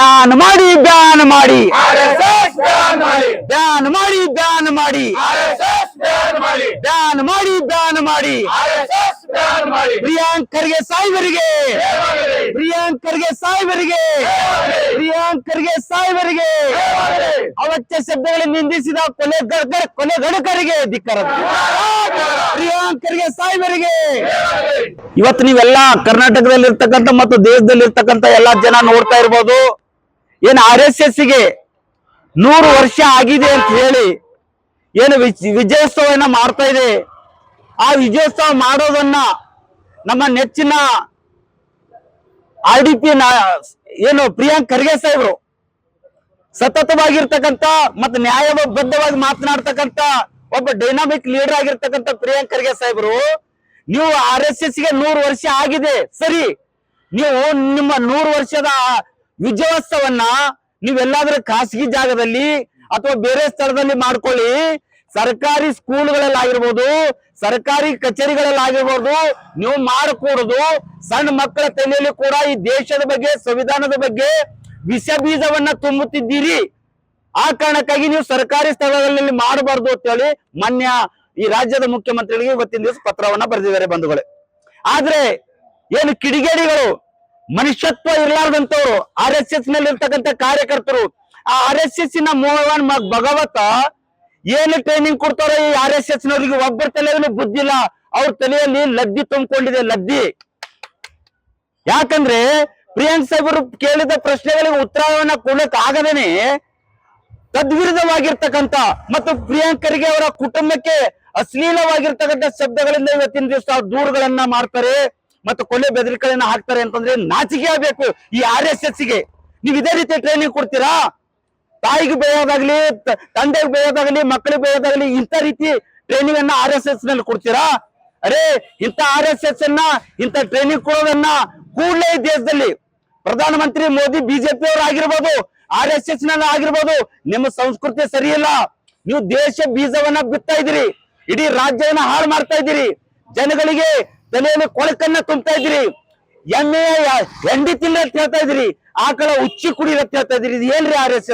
Ban ಮಾಡಿ ban ಮಾಡಿ. Ban ಮಾಡಿ. ಬ್ಯಾನ್ ಮಾಡಿ ಬ್ಯಾನ್ ಮಾಡಿ. ಬ್ಯಾನ್ ಮಾಡಿ. ಪ್ರಿಯಾಂಕರ್ಗೆ ಮಾಡಿ ಪ್ರಿಯಾಂಕರ್ಗೆ ಪ್ರಿಯಾಂಕರ್ಗೆ ಪ್ರಿಯಾಂಕ್ ಖರ್ಗೆ ಸಾಯ್ಬರಿಗೆ ದೇವರೇ, ಪ್ರಿಯಾಂಕ್ ಖರ್ಗೆ ಸಾಯ್ಬರಿಗೆ. ಪ್ರಿಯಾಂಕ್ ಖರ್ಗೆ ಸಾಯ್ಬರಿಗೆ. ದೇವರೇ, ಅವತ್ಯ ಶಬ್ದಗಳನ್ನು ನಿಂದಿಸಿದ ಕೊಲೆ ಕೊಲೆ ಗಡಕರಿಗೆ ಧಿಕ್ಕಾರ. ಪ್ರಿಯಾಂಕ್ ಖರ್ಗೆ ಸಾಯ್ಬರಿಗೆ ಇವತ್ತು ನೀವೆಲ್ಲ ಕರ್ನಾಟಕದಲ್ಲಿ ಇರ್ತಕ್ಕಂಥ ಮತ್ತು ದೇಶದಲ್ಲಿ ಇರ್ತಕ್ಕಂಥ ಎಲ್ಲಾ ಜನ ನೋಡ್ತಾ ಇರ್ಬೋದು. ಏನು ಆರ್ ಎಸ್ ಎಸ್ಗೆ ನೂರು ವರ್ಷ ಆಗಿದೆ ಅಂತ ಹೇಳಿ ಏನು ವಿಜ್- ವಿಜಯೋತ್ಸವನ ಮಾಡ್ತಾ ಇದೆ. ಆ ವಿಜಯೋತ್ಸವ ಮಾಡೋದನ್ನ ನಮ್ಮ ನೆಚ್ಚಿನ ಆರ್ ಡಿ ಪಿ ಏನು ಪ್ರಿಯಾಂಕ್ ಖರ್ಗೆ ಸಾಹೇಬ್ರು ಸತತವಾಗಿರ್ತಕ್ಕಂಥ ಮತ್ತು ನ್ಯಾಯಬದ್ಧವಾಗಿ ಮಾತನಾಡ್ತಕ್ಕಂಥ ಒಬ್ಬ ಡೈನಾಮಿಕ್ ಲೀಡರ್ ಆಗಿರ್ತಕ್ಕಂಥ ಪ್ರಿಯಾಂಕ್ ಖರ್ಗೆ ಸಾಹೇಬ್ರು, ನೀವು ಆರ್ ಎಸ್ ಎಸ್ಗೆ ನೂರು ವರ್ಷ ಆಗಿದೆ. ಸರಿ, ನೀವು ನಿಮ್ಮ ನೂರು ವರ್ಷದ ವಿಜಯೋತ್ಸವನ್ನ ನೀವೆಲ್ಲಾದ್ರೂ ಖಾಸಗಿ ಜಾಗದಲ್ಲಿ ಅಥವಾ ಬೇರೆ ಸ್ಥಳದಲ್ಲಿ ಮಾಡ್ಕೊಳ್ಳಿ. ಸರ್ಕಾರಿ ಸ್ಕೂಲ್ಗಳಲ್ಲಿ ಆಗಿರ್ಬೋದು ಸರ್ಕಾರಿ ಕಚೇರಿಗಳಲ್ಲಿ ಆಗಿರ್ಬೋದು ನೀವು ಮಾಡಕೂಡದು ಸಣ್ಣ ಮಕ್ಕಳ ತಲೆಯಲ್ಲಿ ಕೂಡ ಈ ದೇಶದ ಬಗ್ಗೆ, ಸಂವಿಧಾನದ ಬಗ್ಗೆ ವಿಷ ಬೀಜವನ್ನ ತುಂಬುತ್ತಿದ್ದೀರಿ. ಆ ಕಾರಣಕ್ಕಾಗಿ ನೀವು ಸರ್ಕಾರಿ ಸ್ಥಳಗಳಲ್ಲಿ ಮಾಡಬಾರ್ದು ಅಂತ ಹೇಳಿ ಮಾನ್ಯ ಈ ರಾಜ್ಯದ ಮುಖ್ಯಮಂತ್ರಿಗಳಿಗೆ ಇವತ್ತಿನ ದಿವಸ ಪತ್ರವನ್ನ ಬರೆದಿದ್ದಾರೆ ಬಂಧುಗಳೇ. ಆದ್ರೆ ಏನು ಕಿಡಿಗೇಡಿಗಳು ಮನುಷ್ಯತ್ವ ಇರ್ಲಾರ್ದಂತವ್ರು ಆರ್ ಎಸ್ ಎಸ್ನಲ್ಲಿ ಇರ್ತಕ್ಕಂಥ ಕಾರ್ಯಕರ್ತರು, ಆ ಆರ್ ಎಸ್ ಎಸ್ನ ಮೋಹನ್ ಭಗವತ ಏನು ಟ್ರೈನಿಂಗ್ ಕೊಡ್ತಾರೋ ಈ ಆರ್ ಎಸ್ ಎಸ್ ನವರಿಗೆ ಒಬ್ಬರ ತಲೆಯಲ್ಲೂ ಬುದ್ಧಿಲ್ಲ ಅವ್ರ ತಲೆಯಲ್ಲಿ ಲದ್ದಿ ತುಂಬಿಕೊಂಡಿದೆ, ಲದ್ದಿ. ಯಾಕಂದ್ರೆ ಪ್ರಿಯಾಂಕ್ ಸಾಹೇಬರು ಕೇಳಿದ ಪ್ರಶ್ನೆಗಳಿಗೆ ಉತ್ತರವನ್ನ ಕೊಡಕ್ ಆಗದೇನೆ ತದ್ವಿರುದ್ಧವಾಗಿರ್ತಕ್ಕಂಥ ಮತ್ತು ಪ್ರಿಯಾಂಕರಿಗೆ ಅವರ ಕುಟುಂಬಕ್ಕೆ ಅಶ್ಲೀಲವಾಗಿರ್ತಕ್ಕಂಥ ಶಬ್ದಗಳಿಂದ ಇವತ್ತಿನ ದಿವಸ ದೂರುಗಳನ್ನ ಮಾಡ್ತಾರೆ. ಮತ್ತು ಕೊಲೆ ಬೆದರಿಕೆಗಳನ್ನ ಹಾಕ್ತಾರೆ ಅಂತಂದ್ರೆ ನಾಚಿಕೆ ಆಗ್ಬೇಕು ಈ ಆರ್ ಎಸ್ ಎಸ್ಗೆ. ನೀವ್ ಇದೇ ರೀತಿ ಟ್ರೈನಿಂಗ್ ಕೊಡ್ತೀರಾ? ತಾಯಿಗೆ ಬೇಯೋದಾಗ್ಲಿ ತಂದೆಗೆ ಬೇಯೋದಾಗ್ಲಿ ಮಕ್ಕಳಿಗೆ ಬೇಯೋದಾಗ್ಲಿ ಇಂಥ ರೀತಿ ಟ್ರೈನಿಂಗ್ ಅನ್ನ ಆರ್ ಎಸ್ ಎಸ್ನಲ್ಲಿ ಕೊಡ್ತೀರಾ? ಅರೆ, ಇಂಥ ಆರ್ ಎಸ್ ಎಸ್ ಅನ್ನ, ಇಂಥ ಟ್ರೈನಿಂಗ್ ಕೊಡೋದನ್ನ ಕೂಡಲೇ ದೇಶದಲ್ಲಿ ಪ್ರಧಾನಮಂತ್ರಿ ಮೋದಿ ಬಿಜೆಪಿ ಅವರು ಆಗಿರ್ಬೋದು ಆರ್ ಎಸ್ ಎಸ್ನಲ್ಲಿ ಆಗಿರ್ಬೋದು, ನಿಮ್ಮ ಸಂಸ್ಕೃತಿ ಸರಿಯಿಲ್ಲ. ನೀವು ದೇಶ ಬೀಜವನ್ನ ಬಿತ್ತಾ ಇದ್ದೀರಿ, ಇಡೀ ರಾಜ್ಯವನ್ನ ಹಾಳು ಮಾಡ್ತಾ ಇದ್ದೀರಿ. ಜನಗಳಿಗೆ ತಲೆಯಲ್ಲಿ ಕೊಳಕನ್ನ ತುಂಬ್ತಾ ಇದ್ರಿ ಎಮ್ಮೆ ಹೆಂಡಿ ತಿನ್ನ ಅಂತ ಹೇಳ್ತಾ ಇದ್ರಿ ಆಕಳ ಉಚ್ಚಿ ಕುಡಿ ಅಂತ ಹೇಳ್ತಾ ಇದ್ರಿ ಇದು ಏನ್ರಿ ಆರ್ ಎಸ್?